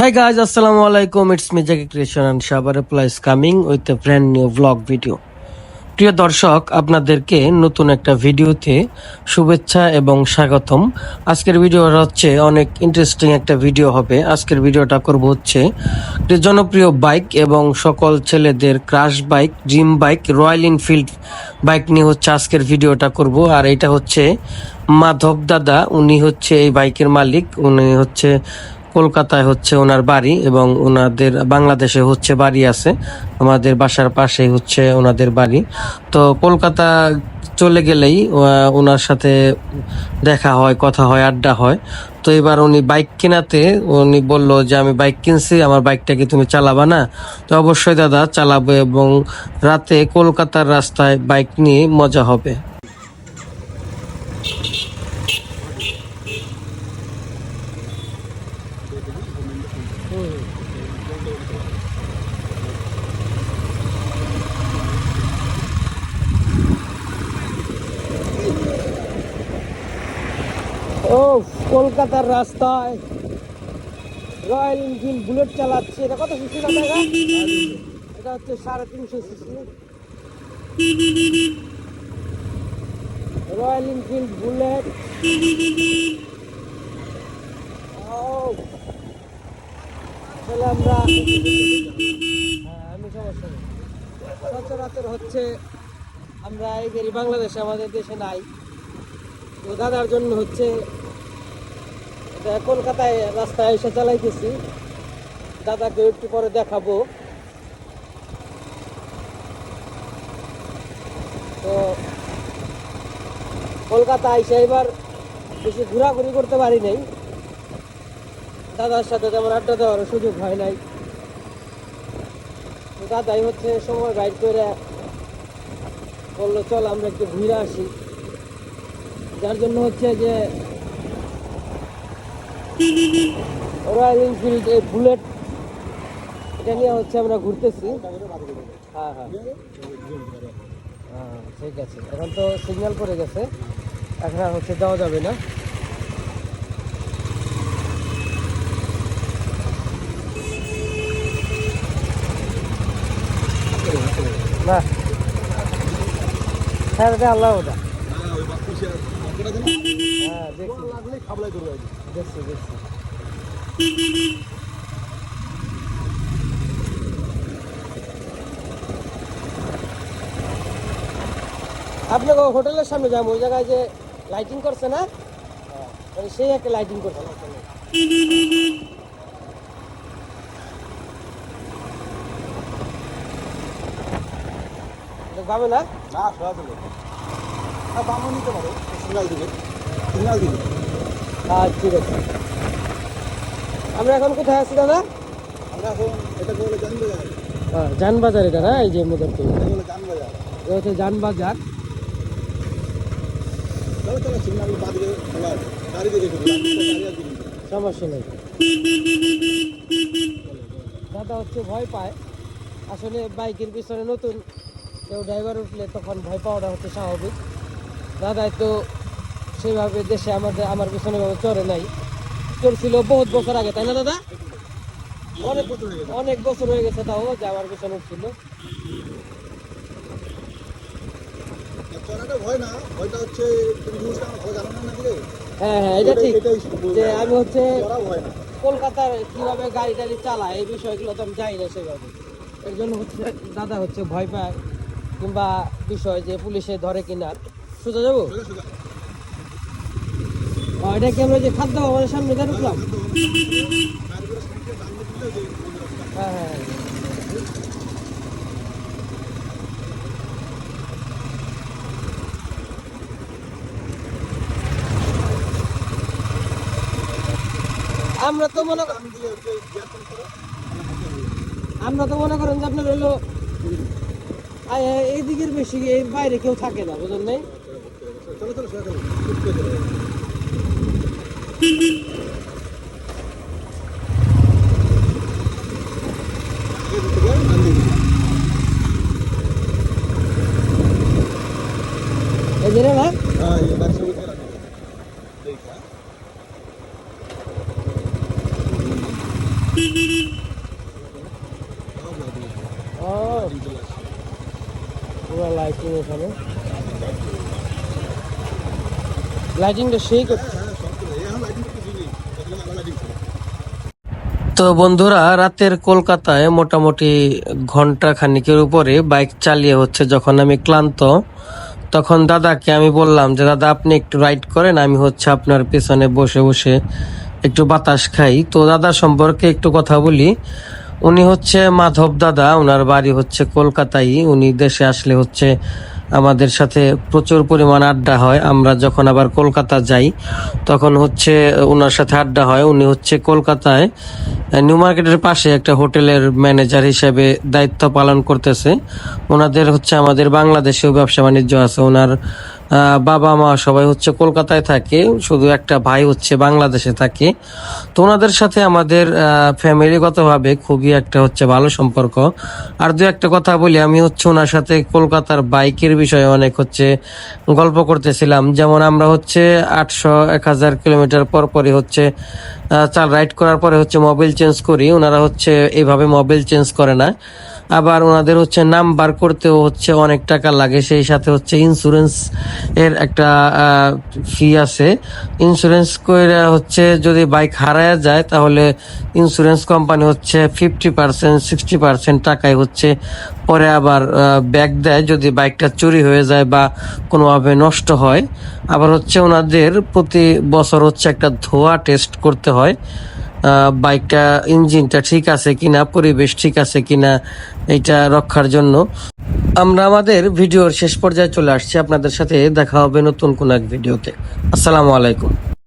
Hi guys, Assalamu alaikum. It's me Jackie Creation and Shabar Reply is coming with a brand new vlog video. প্রিয় দর্শক আপনাদেরকে নতুন একটা ভিডিওতে শুভেচ্ছা এবং স্বাগতম আজকের ভিডিও হচ্ছে অনেক ইন্টারেস্টিং একটা ভিডিও হবে আজকের ভিডিওটা করব হচ্ছে জনপ্রিয় বাইক এবং সকল ছেলেদের crush bike dream bike Royal Enfield bike নিয়ে হচ্ছে আজকের ভিডিওটা করব আর এটা হচ্ছে মাধব দাদা উনি হচ্ছে এই বাইকের মালিক উনি হচ্ছে কলকাতায় হচ্ছে ওনার বাড়ি এবং ওনাদের বাংলাদেশে হচ্ছে বাড়ি আছে। আমাদের বাসার পাশেই হচ্ছে ওনাদের বাড়ি। তো কলকাতা চলে গেলেই ওনার সাথে দেখা হয়, কথা হয়, আড্ডা হয়। তো এবার উনি বাইক কেনাতে উনি বলল যে, আমি বাইক কিনছি, আমার বাইকটাকে তুমি চালাবা না? তো অবশ্যই দাদা, চালাবো এবং রাতে কলকাতার রাস্তায় বাইক নিয়ে মজা হবে। কলকাতার রাস্তায় রয়্যাল এনফিল্ড বুলেট চালাচ্ছে। এটা কত সিসি না এটা হচ্ছে সাড়ে তিনশো সিসি। Royal Enfield bullet. তাহলে আমরা হ্যাঁ, আমি সচরাচর হচ্ছে আমরা এই বাংলাদেশে আমাদের দেশে নাই। তো দাদার জন্য হচ্ছে কলকাতায় রাস্তায় এসে চালাইতেছি। দাদাকে একটু পরে দেখাবো। তো কলকাতা এসে এবার বেশি ঘোরাঘুরি করতে পারি নাই। দাদার সাথে তেমন আড্ডা দেওয়ার সুযোগ হয় নাই। দাদাই হচ্ছে সময় বাইর করে বলল, চল, আমরা একটু ঘুরে আসি। যার জন্য হচ্ছে যে রয়্যাল এনফিল্ড এই বুলেট এটা নিয়ে হচ্ছে আমরা ঘুরতেছি। হ্যাঁ হ্যাঁ। হ্যাঁ, ঠিক আছে। এখন তো সিগন্যাল পড়ে গেছে। এখন আর হচ্ছে দেওয়া যাবে না। না। হ্যাঁ এটা আল্লাহ ওটা হ্যাঁ দেখছি। দেখছি দেখছি। আপনাকে হোটেলের সামনে যাব ওই জায়গায় যে লাইটিং করছে না? মানে সেই একটা লাইটিং করছে। যাবে না? না সরাসরি। আর বামও নিতে পারো সিগনাল দিবে। সিগনাল দিবে। আচ্ছা ঠিক আছে। আমরা এখন কোথায় আছি দাদা? আমরা এখন এটাকে বলে জানবাজার হ্যাঁ যানবাজার এটা না এই যে মোদর তো জানবাজার এটা হচ্ছে দিবি সমস্যা নেই। দাদা হচ্ছে ভয় পায়। আসলে বাইকের পিছনে নতুন কেউ ড্রাইভার উঠলে তখন ভয় পাওয়াটা হচ্ছে স্বাভাবিক। দাদাই তো সেভাবে দেশে আমাদের আমার পিছনে ভাবে চড়ে নাই। চলছিল বহুত বছর আগে তাই না দাদা? অনেক বছর হয়ে গেছে। অনেক বছর হয়ে গেছে তাও যে আমার পিছনে উঠছিল হ্যাঁ হ্যাঁ এটা ঠিক যে আমি হচ্ছে কলকাতার কীভাবে গাড়ি টাড়ি চালায় এই বিষয়গুলো তো আমি জানি না সেভাবে। এর জন্য হচ্ছে দাদা হচ্ছে ভয় পায় কিংবা বিষয় যে পুলিশে ধরে কিনা। সোজা যাব? এটা কি আমরা যে খাদ্য ভবনের সামনে দিয়ে ঢুকলাম হ্যাঁ হ্যাঁ হ্যাঁ। আমরা তো মনে আমরা তো মনে করেন যে আপনার হলো এই দিকের বেশি বাইরে কেউ থাকে না, বুঝলেন নাই লাইটিং এখানে লাইটিংটা সেই করছে হ্যাঁ সব করে এই এখন লাইটিং করতে শুনি কতক্ষণ আলাদা লাইটিং ছিল তো বন্ধুরা, রাতের কলকাতায় মোটামুটি ঘণ্টা খানিকের উপরে বাইক চালিয়ে হচ্ছে যখন আমি ক্লান্ত, তখন দাদাকে আমি বললাম যে, দাদা, আপনি একটু রাইড করেন, আমি হচ্ছে আপনার পেছনে বসে বসে একটু বাতাস খাই। তো দাদা সম্পর্কে একটু কথা বলি। উনি হচ্ছে মাধব দাদা ওনার বাড়ি হচ্ছে কলকাতায়, উনি দেশে আসলে হচ্ছে আমাদের সাথে প্রচুর পরিমাণ আড্ডা হয়। আমরা যখন আবার কলকাতা যাই, তখন হচ্ছে ওনার সাথে আড্ডা হয়। উনি হচ্ছে কলকাতায় নিউ মার্কেটের পাশে একটা হোটেলের ম্যানেজার হিসেবে দায়িত্ব পালন করতেছে। ওনাদের হচ্ছে আমাদের বাংলাদেশেও ব্যবসা বাণিজ্য আছে। ওনার বাবা মা সবাই হচ্ছে কলকাতায় থাকে, শুধু একটা ভাই হচ্ছে বাংলাদেশে থাকে। তো ওনাদের সাথে আমাদের ফ্যামিলিগতভাবে খুবই একটা হচ্ছে ভালো সম্পর্ক। আর দু একটা কথা বলি, আমি হচ্ছে ওনার সাথে কলকাতার বাইকের বিষয়ে অনেক হচ্ছে গল্প করতেছিলাম। যেমন আমরা হচ্ছে আটশো এক হাজার কিলোমিটার পরপরই হচ্ছে চাল রাইড করার পরে হচ্ছে মোবাইল চেঞ্জ করি। ওনারা হচ্ছে এইভাবে মোবাইল চেঞ্জ করে না। আবার ওনাদের হচ্ছে নাম্বার করতেও হচ্ছে অনেক টাকা লাগে। সেই সাথে হচ্ছে ইন্স্যুরেন্স এর একটা ফি আছে। ইন্স্যুরেন্স করে হচ্ছে যদি বাইক হারায় যায়, তাহলে ইন্স্যুরেন্স কোম্পানি হচ্ছে ফিফটি পার্সেন্ট সিক্সটি পার্সেন্ট টাকায় হচ্ছে পরে আবার ব্যাগ দেয়। যদি বাইকটা চুরি হয়ে যায় বা কোনোভাবে নষ্ট হয়। আবার হচ্ছে ওনাদের প্রতি বছর হচ্ছে একটা ধোয়া টেস্ট করতে হয়। আহ, বাইকটা ইঞ্জিনটা ঠিক আছে কিনা পরিবেশ ঠিক আছে কিনা এটা রক্ষার জন্য। আমরা আমাদের ভিডিওর শেষ পর্যায়ে চলে আসছি। আপনাদের সাথে দেখা হবে নতুন কোন এক ভিডিওতে। আসসালামু আলাইকুম।